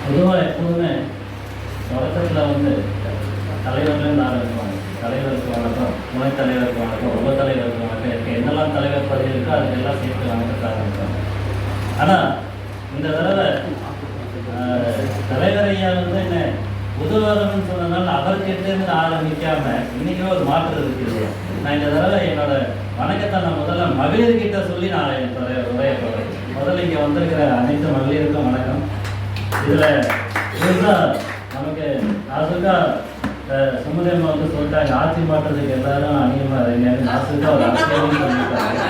பொதுவாக எப்போதுமே தொடக்கத்தில் வந்து தலைவர்லேருந்து ஆரம்பிப்பாங்க தலைவருக்கு வணக்கம் துணைத் தலைவருக்கு வணக்கம் உப தலைவருக்கு வணக்கம் இருக்குது என்னெல்லாம் தலைவர் பதவி இருக்கோ அதுக்கெல்லாம் சேர்த்து வணக்கத்தை ஆரம்பிப்பாங்க ஆனால் இந்த தடவை தலைவர் ஐயா வந்து என்ன உதவரம்னு சொன்னதுனால அவர்கிட்டேருந்து ஆரம்பிக்காம இன்னைக்கு ஒரு மாற்றம் இருக்குது நான் இந்த தடவை என்னோட வணக்கத்தை நான் முதல்ல மகளிர்கிட்ட சொல்லி நான் என்னோட உரைய முதல்ல இங்கே வந்திருக்கிற அனைத்து மகளிருக்கும் வணக்கம். இதில் இதுதான் நமக்கு நாசுக்கா சுமதேமா வந்து சொல்லிட்டாங்க ஆட்சி மாற்றத்துக்கு எல்லாரும் அணியமா இருங்க. நாசுக்கா ஒரு அரசியல்னு சொல்லிட்டாங்க.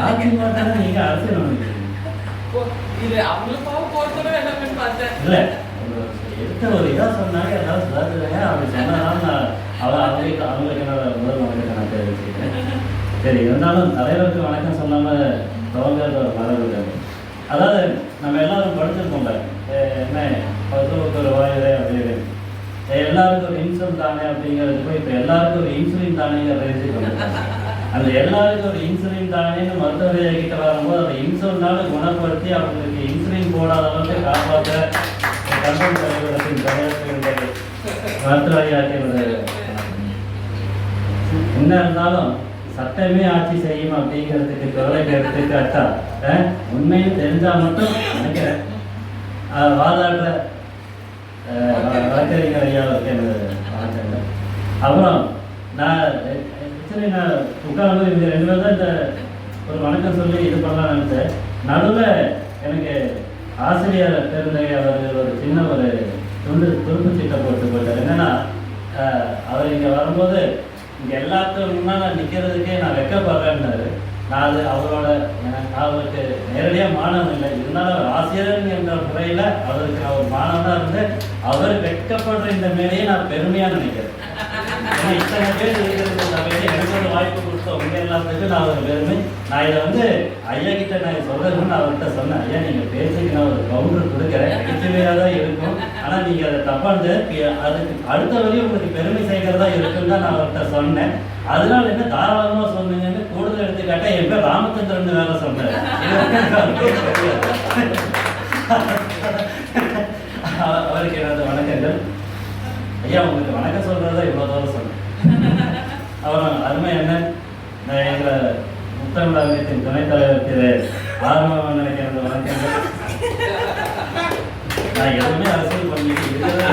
ஆட்சி. மாற்றம் நீங்க அரசியல் இல்ல எடுத்த ஒரு இதா சொன்னாங்க ஏதாவது சுதாரிச்சுங்க அப்படி சொன்னதால நான் அவ அவங்களுக்கு அவங்களுக்கு முதல் வணக்கத்தை நான் தெரிவிச்சுக்கிறேன். சரி இருந்தாலும் தலைவருக்கு வணக்கம் சொல்லாம துவங்கிறது ஒரு மரபு அதாவது நம்ம எல்லாரும் படிச்சிருக்கோம்ல என்ன பசுவுக்கு வாயுதே அப்படின்னு எல்லாருக்கும் ஒரு இன்சுலின் தானே அப்படிங்கிறது போய் இப்போ எல்லாருக்கும் ஒரு இன்சுலின் தானேங்கிற ரேஞ்சுக்கு அந்த எல்லாருக்கும் ஒரு இன்சுலின் தானேன்னு மருத்துவ கிட்ட வரும்போது அந்த இன்சுலினால குணப்படுத்தி அவங்களுக்கு இன்சுலின் போடாத அளவுக்கு காப்பாற்ற கண்டம் தலைவரத்தின் தயாரிப்பு மருத்துவ என்ன இருந்தாலும் சட்டமே ஆட்சி செய்யும் அப்படிங்கிறதுக்கு குரலுக்கு எடுத்துக்காட்டா அர்த்தம் உண்மையும் தெரிஞ்சா மட்டும் நினைக்கிறேன். வாதாடுற அஹ், வ- வழக்கறிஞர் அப்புறம் நான் ஆக்சுவலி நான் உட்கார்ந்து இந்த ரெண்டு பேர் தான் இந்த ஒரு வணக்கம் சொல்லி இது பண்ணலாம் நினைச்சேன். நடுவில் எனக்கு ஆசிரியர் பெருந்தகை அவர்கள் ஒரு சின்ன ஒரு துண்டு துருப்பு சீட்டை போட்டு போட்டார். என்னென்னா அவர் இங்கே வரும்போது இங்கே எல்லாத்துக்கும் முன்னால் நிற்கிறதுக்கே நான் வெக்கப்படுறேன்னாரு. நான் அது அவரோட நான் அவருக்கு நேரடியாக மாணவன் இல்லை. இருந்தாலும் அவர் ஆசிரியர் என்ற முறையில் அவருக்கு அவர் மாணவனாக இருந்து அவர் வெட்கப்படுற இந்த மேலேயே நான் பெருமையாக நினைக்கிறேன். இத்தனை பேர் இருக்கிறதுக்கு தவிர எனக்கு ஒரு வாய்ப்பு கொடுத்த உங்க எல்லாத்துக்கும் நான் ஒரு பெருமை. நான் இதை வந்து ஐயா கிட்ட நான் சொல்றதுன்னு நான் அவர்கிட்ட சொன்னேன். ஐயா நீங்க பேசுக்கு நான் ஒரு கவுண்டர் கொடுக்குறேன். நகைச்சுவையாக தான் இருக்கும். ஆனா நீங்க அதை தப்பாந்து இருந்து அதுக்கு அடுத்த வரையும் உங்களுக்கு பெருமை சேர்க்கிறதா இருக்குன்னு தான் நான் அவர்கிட்ட சொன்னேன். அதனால என்ன தாராளமா சொன்னீங்கன்னு கூடுதல் எடுத்துக்காட்ட என் பேர் ராமச்சந்திரன் வேலை சொன்னார். இது வந்து அவருக்கு எனது வணக்கங்கள். ஐயா உங்களுக்கு வணக்கம் சொல்றதா இவ்வளோ தூரம் சொன்னேன் அப்புறம் அருமை என்ன நான் எங்கள் முத்தமிழ் அமையத்தின் துணைத் தலைவர் திரு ஆர்வம் நினைக்கிறது வணக்கங்கள். நான் எதுவுமே அரசியல் பண்ணிட்டு இருக்கிறதா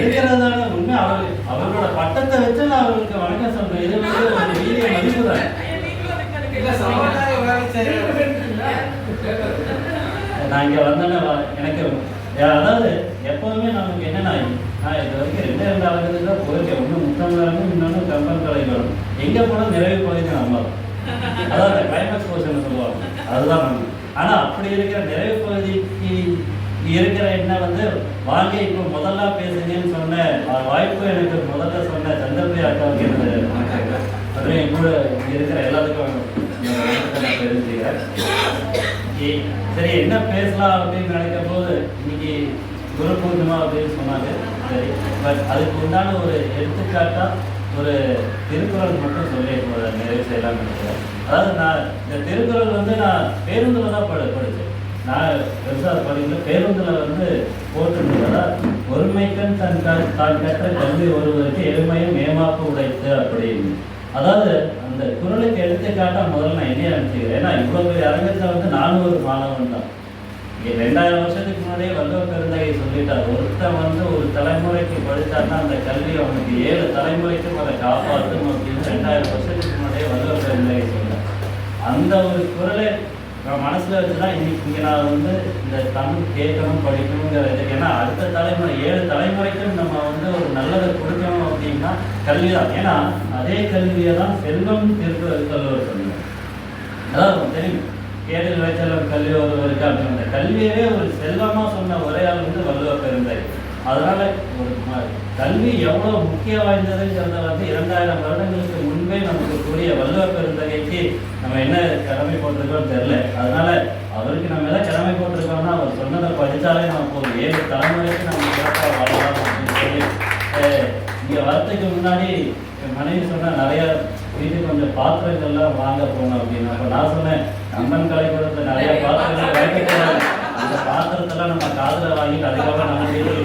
இருக்கிறதான உண்மை. அவர் அவரோட பட்டத்தை வச்சு நான் அவருக்கு வணக்கம் சொல்றேன். இது வந்து ஒரு வீரிய மதிப்பு தான். நான் இங்கே வந்தேன்னா எனக்கு அதாவது எப்போதுமே நமக்கு என்னென்னா நான் இது வரைக்கும் ரெண்டே ரெண்டு அழகுக்கு தான் போயிருக்கேன். ஒன்று முத்தமிழகம் இன்னொன்று கம்பன் கலைகளும். எங்கே போனால் நிறைவு பகுதி நம்ம அதான் அந்த கிளைமேக்ஸ் போர்ஷன் சொல்லுவாங்க. அதுதான் நம்ம ஆனால் அப்படி இருக்கிற நிறைவு பகுதிக்கு இருக்கிற என்ன வந்து வாங்க இப்போ முதல்ல பேசுங்கன்னு சொன்ன வாய்ப்பு எனக்கு முதல்ல சொன்ன சந்திரபிரியா அக்காவுக்கு எனது அப்படின்னு அப்புறம் என் கூட இருக்கிற எல்லாத்துக்கும் தெரிஞ்சுக்கிறேன் சரி என்ன பேசலாம் அப்படின்னு நினைக்கும் போது இன்னைக்கு குரு பூர்ணிமா அப்படின்னு சொன்னாங்க. சரி. பட் அதுக்கு உண்டான ஒரு எடுத்துக்காட்டாக ஒரு திருக்குறள் மட்டும் சொல்லி நிறைவு செய்யலாம்னு நினைக்கிறேன். அதாவது நான் இந்த திருக்குறள் வந்து நான் பேருந்தில் தான் படு படித்தேன். நான் பெருசாக படிக்கல. பேருந்தில் வந்து போட்டிருந்ததா ஒருமைக்கண் தன் க- தான் கற்ற கல்வி ஒருவருக்கு எளிமையும் மேமாப்பு உடைத்து அப்படின்னு. அதாவது அந்த குரலுக்கு எடுத்துக்காட்டாக முதல்ல நான் என்ன நினச்சிக்கிறேன் ஏன்னா இவ்வளோ பெரிய அரங்கத்தில் வந்து நானும் ஒரு மாணவன் தான். ரெண்டாயிரம் வருஷத்துக்கு முன்னாடியே வல்லவர் பெருந்தகை சொல்லிட்டார். ஒருத்தன் வந்து ஒரு தலைமுறைக்கு படித்தான்னா அந்த கல்வி அவனுக்கு ஏழு தலைமுறைக்கும் அதை காப்பாற்றும் அப்படின்னு ரெண்டாயிரம் வருஷத்துக்கு முன்னாடியே வல்லவர் பெருந்தகை சொன்னார் அந்த ஒரு குரலை நான் மனசுல வச்சுதான் இன்னைக்கு இங்கே நான் வந்து இந்த தமிழ் கேட்கணும் படிக்கணுங்கிற ஏன்னா அடுத்த தலைமுறை ஏழு தலைமுறைக்கும் நம்ம வந்து ஒரு நல்லதை கொடுக்கணும் அப்படின்னா கல்வி தான் ஏன்னா அதே கல்வியை தான் செல்வம் திருக்குறள் கல்லூரி சொன்னாங்க தெரியும். கேடு விளைச்சலம் கல்வி ஒருவருக்கு அப்படின்னு அந்த கல்வியவே ஒரு செல்வமாக சொன்ன ஒரே ஆள் வந்து வள்ளுவ பெருந்தகை அதனால் ஒரு கல்வி எவ்வளோ முக்கிய வாய்ந்ததுங்கிறத வந்து இரண்டாயிரம் வருடங்களுக்கு முன்பே நமக்கு கூடிய வள்ளுவ பெருந்தகைக்கு நம்ம என்ன கடமை போட்டிருக்கோம் தெரில அதனால அவருக்கு நம்ம எதாவது கடமை போட்டிருக்கோம்னா அவர் சொன்னதை படித்தாலே நமக்கு ஒரு ஏழு தலைமுறைக்கு நம்ம சிறப்பாக வாழலாம் அப்படின்னு சொல்லி இங்கே வரத்துக்கு முன்னாடி என் மனைவி சொன்னால் நிறையா வீட்டுக்கு கொஞ்சம் பாத்திரங்கள்லாம் வாங்க போகணும் அப்படின்னு. அப்போ நான் சொன்னேன் அம்மன் கலை கொடுத்த நிறைய பாத்திரங்கள் வைக்கக்கூடாது அந்த பாத்திரத்தெல்லாம் நம்ம காதுல வாங்கிட்டு அதுக்கப்புறம் நம்ம வீட்டுக்கு